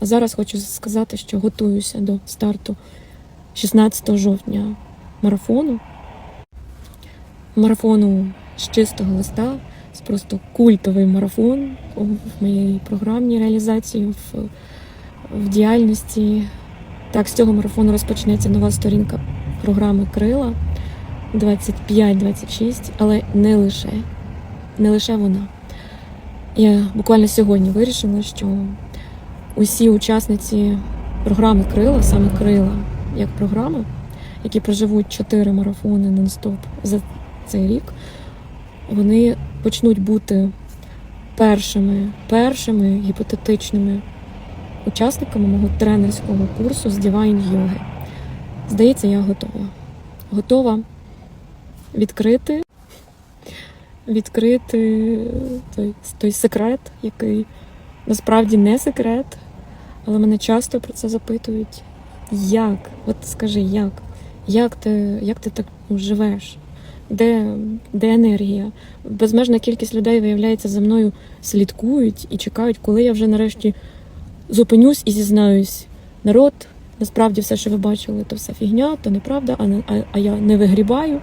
А зараз хочу сказати, що готуюся до старту 16 жовтня марафону. Марафону з чистого листа. Це просто культовий марафон в моїй програмній реалізації, в, в діяльності. Так, з цього марафону розпочнеться нова сторінка програми Крила 25-26, але не лише. Не лише вона. Я буквально сьогодні вирішила, що усі учасниці програми Крила, саме Крила як програма, які проживуть чотири марафони нон-стоп за цей рік, вони почнуть бути першими, першими гіпотетичними учасниками мого тренерського курсу з Divine йоги. Здається, я готова. Готова відкрити, відкрити той, той секрет, який насправді не секрет, але мене часто про це запитують. Як? От скажи, як? Як ти, як ти так живеш? Де, де енергія? Безмежна кількість людей, виявляється, за мною слідкують і чекають, коли я вже нарешті зупинюсь і зізнаюсь. Народ, насправді все, що ви бачили, то все фігня, то неправда, а, не, а, а я не вигрібаю.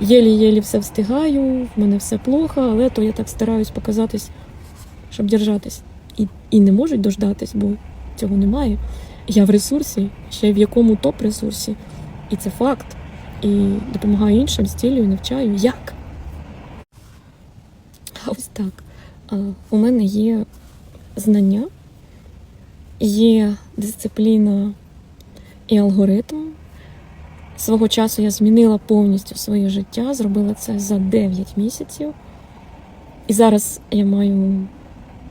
Єлі-єлі все встигаю, в мене все плохо, але то я так стараюсь показатись, щоб держатись. І, і не можуть дождатись, бо цього немає. Я в ресурсі, ще в якому топ-ресурсі. І це факт. І допомагаю іншим, стілюю, навчаю. Як? Ось так. У мене є знання, є дисципліна і алгоритм. Свого часу я змінила повністю своє життя, зробила це за 9 місяців. І зараз я маю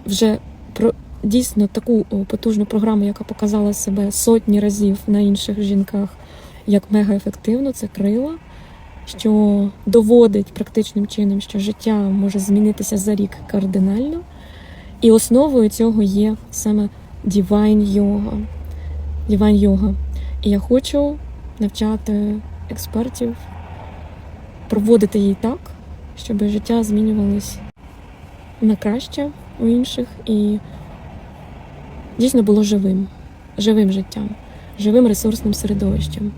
вже про дійсно таку потужну програму, яка показала себе сотні разів на інших жінках як мега ефективно, це крила, що доводить практичним чином, що життя може змінитися за рік кардинально. І основою цього є саме Divine Yoga. Divine Yoga. І я хочу навчати експертів проводити її так, щоб життя змінювалось на краще у інших і дійсно було живим, живим життям, живим ресурсним середовищем.